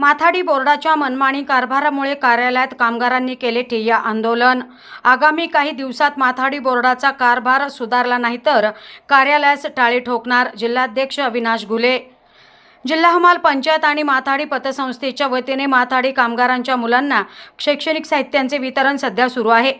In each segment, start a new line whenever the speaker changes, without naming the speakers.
माथाडी बोर्डाच्या मनमानी कारभारामुळे कार्यालयात कामगारांनी केले ठिय्या आंदोलन. आगामी काही दिवसात माथाडी बोर्डाचा कारभार सुधारला नाही तर कार्यालयास टाळी ठोकणार जिल्हाध्यक्ष अविनाश घुले. जिल्हा हमाल पंचायत आणि माथाडी पतसंस्थेच्या वतीने माथाडी कामगारांच्या मुलांना शैक्षणिक साहित्यांचे वितरण सध्या सुरू आहे.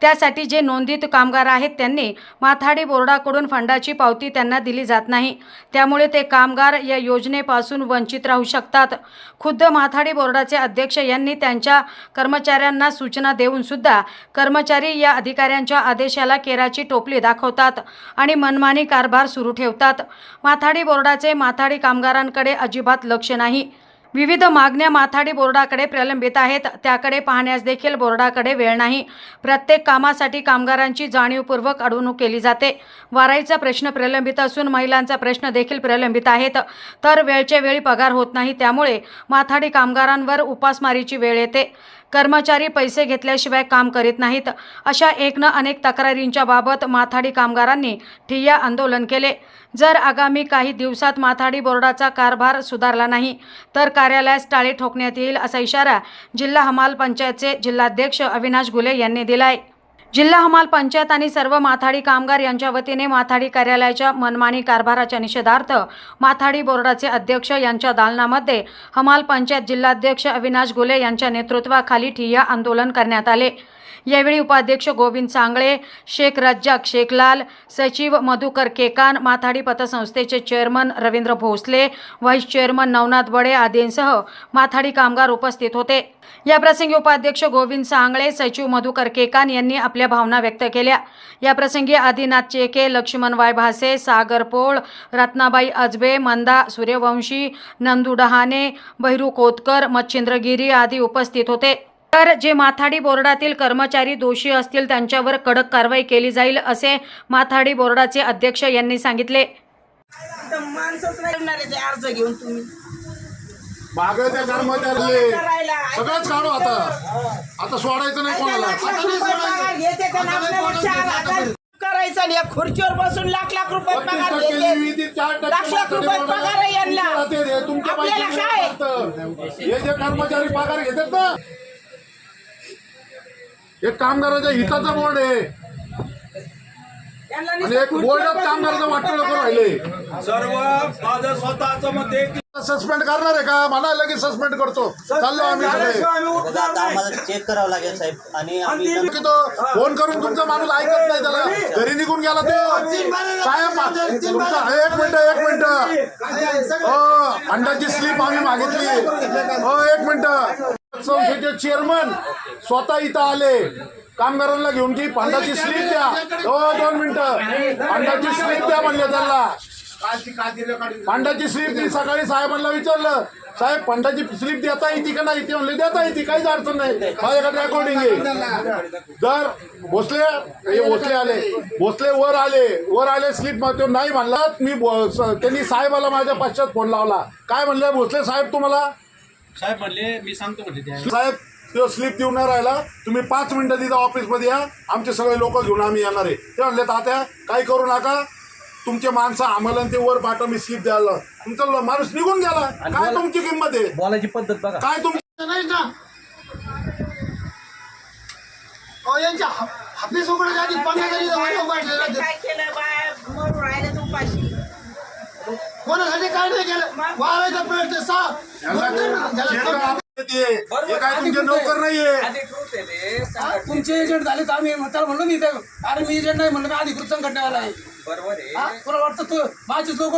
त्यासाठी जे नोंदित कामगार आहेत त्यांनी माथाडी बोर्डाकडून फंडाची पावती त्यांना दिली जात नाही. त्यामुळे ते कामगार या योजनेपासून वंचित राहू शकतात. खुद्द माथाडी बोर्डाचे अध्यक्ष यांनी त्यांच्या कर्मचाऱ्यांना सूचना देऊन सुद्धा कर्मचारी या अधिकाऱ्यांच्या आदेशाला केराची टोपली दाखवतात आणि मनमानी कारभार सुरू ठेवतात. माथाडी बोर्डाचे माथाडी कामगारांकडे अजिबात लक्ष नाही. विविध मागण्या माथाडी बोर्डाकडे प्रलंबित आहेत. त्याकडे पाहण्यास देखील बोर्डाकडे वेळ नाही. प्रत्येक कामासाठी कामगारांची जाणीवपूर्वक अडवणूक केली जाते. वाराईचा प्रश्न प्रलंबित असून महिलांचा प्रश्न देखील प्रलंबित आहेत. तर वेळच्या वेळी पगार होत नाही. त्यामुळे माथाडी कामगारांवर उपासमारीची वेळ येते. कर्मचारी पैसे घेतल्याशिवाय काम करीत नाहीत. अशा एक न अनेक तक्रारींच्या बाबत माथाडी कामगारांनी ठिय्या आंदोलन केले. जर आगामी काही दिवसात माथाडी बोर्डाचा कारभार सुधारला नाही तर कार्यालयास टाळे ठोकण्यात येईल असा इशारा जिल्हा हमाल पंचायतचे जिल्हाध्यक्ष अविनाश गुले यांनी दिलाय. जिल्हा हमाल पंचायत आणि सर्व माथाडी कामगार यांच्या वतीने माथाडी कार्यालयाच्या मनमानी कारभाराच्या निषेधार्थ माथाडी बोर्डाचे अध्यक्ष यांच्या दालनामध्ये हमाल पंचायत जिल्हाध्यक्ष अविनाश गुले यांच्या नेतृत्वाखाली ठिय्या आंदोलन करण्यात आले. यावेळी उपाध्यक्ष गोविंद सांगळे शेख रज्जाक शेखलाल सचिव मधुकर केकान माथाडी पतसंस्थेचे chairman Ravindra Bhosale vice chairman Navnath Bade आदींसह माथाडी कामगार उपस्थित होते. याप्रसंगी उपाध्यक्ष गोविंद सांगळे सचिव मधुकर केकान यांनी आपल्या भावना व्यक्त केल्या. याप्रसंगी आदिनाथ चेके लक्ष्मण वाय भासे सागर पोळ रत्नाबाई अजबे मंदा सूर्यवंशी नंदू डहाणे बहिरू कोतकर मच्छिंद्रगिरी आदी उपस्थित होते. तर जे माथाडी बोर्डातील कर्मचारी दोषी असतील त्यांच्यावर कडक कारवाई केली जाईल असे माथाडी बोर्डाचे अध्यक्ष यांनी सांगितले.
नाही अर्ज घेऊन तुम्ही.
कर्मचारी सगळंच काढू आता. आता सोडायचं कोणाला.
करायचं आणि या खुर्चीवर बसून लाख लाख रुपये पगार
टक्के
घेते
विधी, चार टक्के
लाख लाख रुपये
माथाडी
पगार आहे यांना.
तुमचे राहते, तुमच्या
आपल्याला
पैशाने
काय?
हे जे कर्मचारी पगार घेतात ना एक कामगाराच्या हिताचा बोर्ड आहे आणि एक
बसून
कामगाराचं वाटलं करून राहिले
सर्व माझं स्वतःच मत आहे की
सस्पेंड करणार आहे का मला लगेच सस्पेंड करतो चाललो आम्ही सगळे
झाल्याशिवाय आम्ही
आता
उठणार
आता
नाही.
आम्हाला चेक करावं लागेल साहेब आणि आम्ही
आणि
की तो फोन करून तुमचा माणूस ऐकत नाही त्याला घरी निघून गेला तो साहेब तुमचा एक मिनिट एक मिनिट हो अंडाची स्लिप आम्ही मागितली हो एक मिनिट संस्थेचे चेअरमन स्वतः इथं आले. कामगारांना घेऊन की फंडाची स्लीप द्या. हो दोन मिनिटं. फंडाची स्लीप द्या म्हणले त्यांना. फंडाची स्लीप मी सकाळी साहेबांना विचारलं साहेब फंडाची स्लिप देता येते का नाही? ते म्हणले देता येते काहीच अडचण नाही. माझ्याकडे रेकॉर्डिंग आहे. जर भोसले हे भोसले आले. भोसले वर आले. वर आले स्लिप मारतो नाही म्हणला. मी त्यांनी साहेबाला माझ्या पाश्चात फोन लावला. काय म्हणलं भोसले साहेब तुम्हाला
साहेब म्हणले मी सांगतो म्हणजे त्या
साहेब तो स्लिप देऊन नाही राहिला. तुम्ही पाच मिनिटं तिथं ऑफिसमध्ये या. आमचे सगळे लोक घेऊन आम्ही येणार आहे. ते म्हणले तात्या काही करू नका. तुमचे माणसं आम्हाला आणि ते वर पाठव मी स्लिप द्यायला. तुमचा ल- माणूस निघून गेला. काय तुमची किंमत आहे?
बोलायची पद्धत बघा.
काय तुमची
नाही ना अहो यांच्या पंधरा तरी वाढवून काढलेला आहे.
काय केलं? बाय मरून राहिले तू पाशी
कोणासाठी काय नाही केलं? वाढवायचा प्रयत्न
नोकर नाहीये?
तुमचे एजंट झाले तर आम्ही. त्याला म्हणलो मी इथं, अरे मी एजंट नाही म्हणलं मी अधिकृत संघटनेवाला आहे.
बरोबर आहे.
हा? तुला वाटतं तू माझेच लोक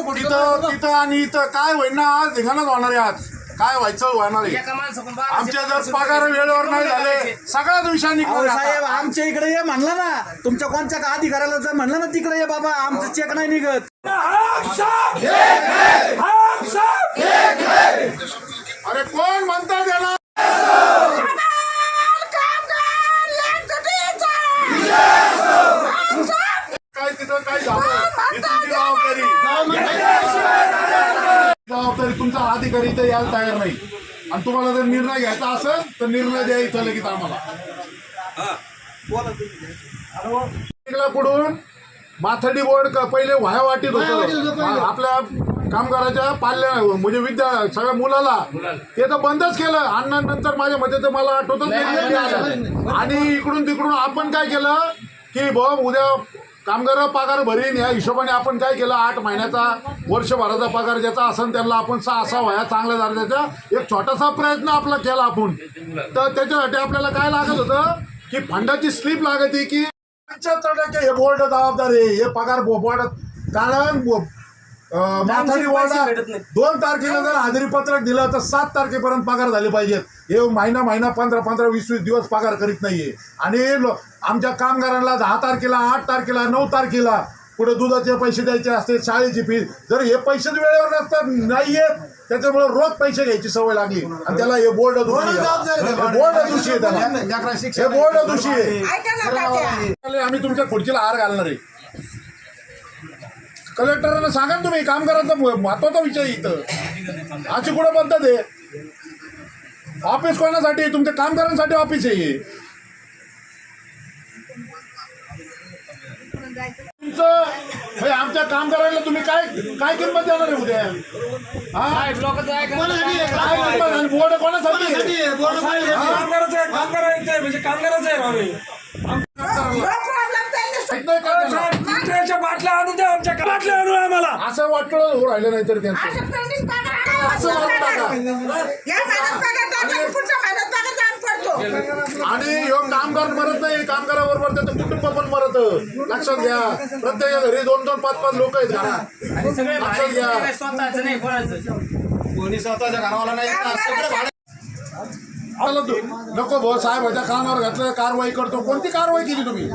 तिथं आणि इथं काय होईल ना आज धिंगाणाच होणार आहे आज. काय व्हायचं होणार आहे? आमच्या जर पगार वेळेवर नाही झाले सगळ्याच विषय
साहेब आमच्या इकडे ये म्हणला ना. तुमच्या कोणत्या का अधिकाऱ्याला जर म्हणलं ना तिकडे ये बाबा आमचं चेक नाही निघत.
अरे कोण म्हणतात याला काय तिथं काय झालं? तुमची जबाबदारी. जबाबदारी तुमचा अधिकारी इथं यायला तयार नाही. आणि तुम्हाला जर निर्णय घ्यायचा असेल तर निर्णय द्या इथं लगेच आम्हाला. पुढून माथडी बोर्ड का पहिले व्हाया वाटीत
व्हाया होतं
होतं
पहिले.
आपल्या कामगाराच्या पाल्या म्हणजे विद्या सगळ्या मुलाला. ते तर बंदच केलं. आणि नंतर माझ्या मते तर मला आठवतच नाही. कधी आलं. आणि इकडून तिकडून आपण काय केलं की ब उद्या कामगार पगार भरीन या हिशोबाने आपण काय केलं? आठ महिन्याचा वर्षभराचा पगार ज्याचा असेल त्यांना आपण सहा सहा वया चांगल्या दर्जाचा एक छोटासा प्रयत्न आपला केला आपण. तर त्याच्यासाठी आपल्याला काय लागत होतं? की फंडाची स्लिप लागते की पंच्याहत्तर टक्के हे बोर्ड जबाबदार आहे. हे पगार बोर्ड कारण माथाडी बोर्डात दोन तारखेला जर हजेरी पत्रक दिलं तर सात तारखेपर्यंत पगार झाले पाहिजेत. हे महिना महिना पंधरा पंधरा वीस वीस दिवस पगार करीत नाहीये. आणि आमच्या कामगारांना दहा तारखेला आठ तारखेला नऊ तारखेला पुढे दुधाचे पैसे द्यायचे असते शाळेची फी जर हे पैसेच वेळेवर नसतात नाही येत त्याच्यामुळे रोज पैसे घ्यायची सवय लागली. आणि त्याला हे बोर्ड. हे बोर्ड दोषी आहे त्याला. हे बोर्ड दोषी आहे. आम्ही तुमच्या खुर्चीला हार घालणार आहे. कलेक्टरांना सांगा तुम्ही कामगारांचा म- महत्त्वाचा विषय इथं. अशी कुठं पद्धत आहे? ऑफिस कोणासाठी? तुमच्या कामगारांसाठी ऑफिस आहे आमच्या कामगारांना तुम्ही काय काय किंमत देणार आहे उद्या? हा? बोर्ड कोणासाठी
म्हणजे कामगाराचं आहे हे. बाटल्या आणून द्या आमच्या बाटल्या आम्हाला.
असं वाटलं राहिलं नाही तर त्यांचं.
असं आणि
ह्यो कामगार मरत नाही कामगाराबरोबर त्याचं कुटुंब पण मरत. लक्षात घ्या. प्रत्येक घरी दोन दोन पाच पाच लोक आहेत घरात. लक्षात घ्या.
स्वतःच नाही कोणाचं.
कोणी स्वतःच्या घरावाला नाही.
नको भाऊ साहेबाच्या कानावर घातलं कारवाई करतो. कोणती कारवाई केली तुम्ही!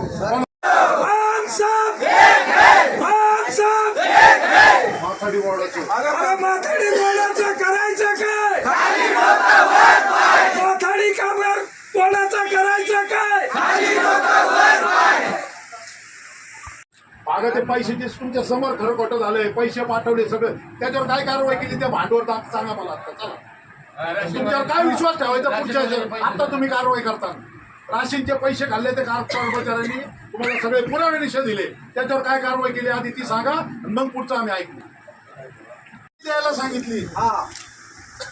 माथाडी बोर्डाची
अरे माथाडी बोलाचं करायचं काय माथाडी कामगार बोलाचं करायचं काय
अगं ते पैशाचे तुमच्यासमोर खरं खोटं झालंय. पैसे पाठवले सगळं. त्याच्यावर काय कारवाई केली? त्या भांडवल दाब सांगा मला आता. चला. तुमच्यावर काय विश्वास ठेवायचा पुढच्या ह्याच्यावर? आता तुम्ही कारवाई करता. राशींचे पैसे खाल्ले ते कार कर्मचाऱ्यांनी. तुम्हाला सगळे पुरावे निषेध दिले. त्याच्यावर काय कारवाई केली? आधी ती सांगा आणि मग पुढचं आम्ही ऐकू. द्यायला सांगितली.
हा.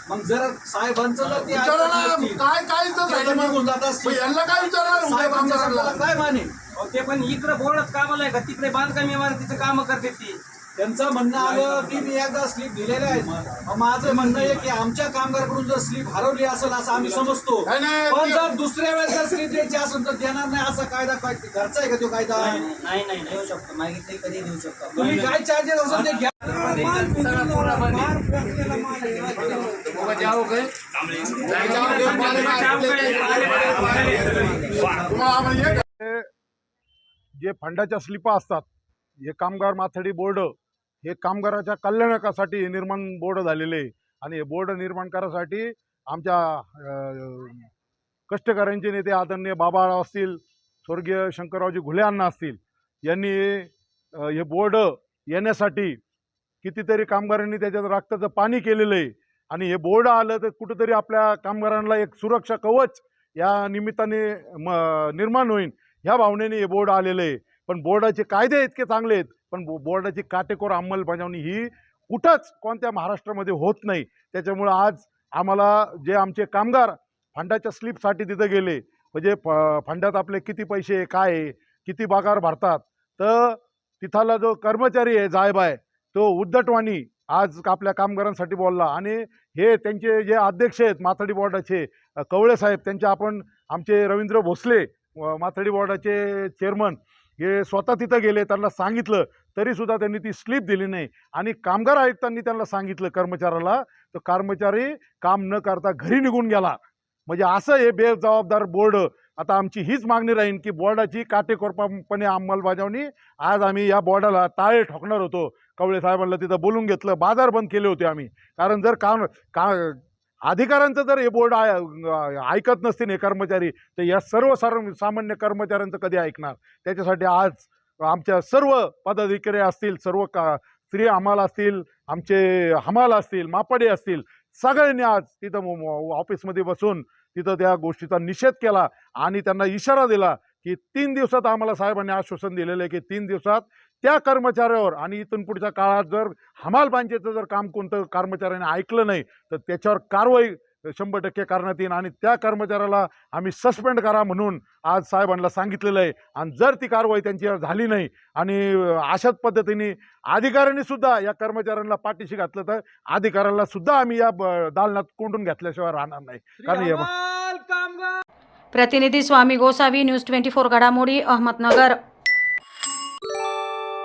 मग जर साहेबांचं जर ते
विचारा
ऐकत
ना
नसतील,
काय काय इथं झालं
निघून
मग
जात असतील.
मग यांना काय विचारणार? उद्या
साहेबांच्या शब्दाला काय माने?
ते पण इकडे बोर्डात कामाला आहे का? तिकडे बांधकाम इमारतीचं काम करते ती.
त्यांचं म्हणणं आलं की मी एकदा स्लीप दिलेल्या आहेत. मग माझं म्हणणं आहे की आमच्या कामगारकडून जर स्लीप हरवली असेल असं आम्ही समजतो.
नाही, नाही,
पण जर दुसऱ्या वेळेस जर स्लीप द्यायची असेल तर देणार नाही असा कायदा काय घरचा आहे का तो कायदा?
नाही नाही देऊ शकतो. मागितले कधी देऊ शकतो.
तुम्ही काय चार्जेस असेल ते घ्या.
तुम्हाला जे फंडाच्या स्लिपा असतात हे कामगार माथडी बोर्ड हे कामगाराच्या कल्याणकासाठी हे निर्माण बोर्ड झालेले आहे. आणि हे बोर्ड निर्माण करासाठी आमच्या कष्टकऱ्यांचे नेते आदरणीय बाबाराव असतील स्वर्गीय शंकररावजी घुले अण्णा असतील यांनी हे बोर्ड येण्यासाठी कितीतरी कामगारांनी त्याच्यात रक्ताचं पाणी केलेलं आहे. आणि हे बोर्ड आलं तर कुठंतरी आपल्या कामगारांना एक सुरक्षा कवच या निमित्ताने म निर्माण होईल ह्या भावनेने हे बोर्ड आलेलं आहे. पण बोर्डाचे कायदे इतके चांगले आहेत. पण बो बोर्डाची काटेकोर अंमलबजावणी ही कुठंच कोणत्या महाराष्ट्रामध्ये होत नाही. त्याच्यामुळं आज आम्हाला जे आमचे कामगार फंडाच्या स्लिपसाठी तिथं गेले म्हणजे फ फंडात आपले किती पैसे काय आहे किती पगार भरतात तर तिथला जो कर्मचारी आहे जायबाय तो उद्धटवाणी आज आपल्या कामगारांसाठी बोलला. आणि हे त्यांचे जे अध्यक्ष आहेत माथाडी बोर्डाचे अ, कवळे साहेब त्यांचे आपण आमचे रवींद्र भोसले माथडी बोर्डाचे चेअरमन हे स्वतः तिथं गेले त्यांना सांगितलं तरीसुद्धा त्यांनी ती स्लिप दिली नाही. आणि कामगार आयुक्तांनी त्यांना सांगितलं कर्मचाऱ्याला तर कर्मचारी काम न करता घरी निघून गेला. म्हणजे असं हे बेजबाबदार बोर्ड आता आमची हीच मागणी राहील की बोर्डाची काटेकोरपणे अंमलबजावणी आज आम्ही या बोर्डाला टाळे ठोकणार होतो. कवळे साहेबांना तिथं बोलून घेतलं बाजार बंद केले होते आम्ही. कारण जर काम का अधिकाऱ्यांचं जर हे बोर्ड ऐकत नसतील हे कर्मचारी तर या सर्व सामान्य कर्मचाऱ्यांचं कधी ऐकणार? त्याच्यासाठी आज आमच्या सर्व पदाधिकारी असतील सर्व का स्त्री हमाल असतील आमचे हमाल असतील मापाडे असतील सगळ्यांनी आज तिथं ऑफिसमध्ये बसून तिथं त्या गोष्टीचा निषेध केला आणि त्यांना इशारा दिला की तीन दिवसात आम्हाला साहेबांनी आश्वासन दिलेलं आहे की तीन दिवसात त्या कर्मचाऱ्यावर आणि इथून पुढच्या काळात जर हमाल बँकेचं जर काम कोणतं कर्मचाऱ्याने ऐकलं नाही तर त्याच्यावर कारवाई शंभर टक्के करण्यात येईल आणि त्या कर्मचाऱ्याला आम्ही सस्पेंड करा म्हणून आज साहेबांना सांगितलेलं आहे. आणि जर ती कारवाई त्यांच्यावर झाली नाही आणि अशाच पद्धतीने अधिकाऱ्यांनी सुद्धा या कर्मचाऱ्यांना पाठीशी घातलं तर अधिकाऱ्याला सुद्धा आम्ही या दालनात कोंडून घेतल्याशिवाय राहणार नाही. कारण
प्रतिनिधी Swami Gosavi news twenty four घडामोडी अहमदनगर.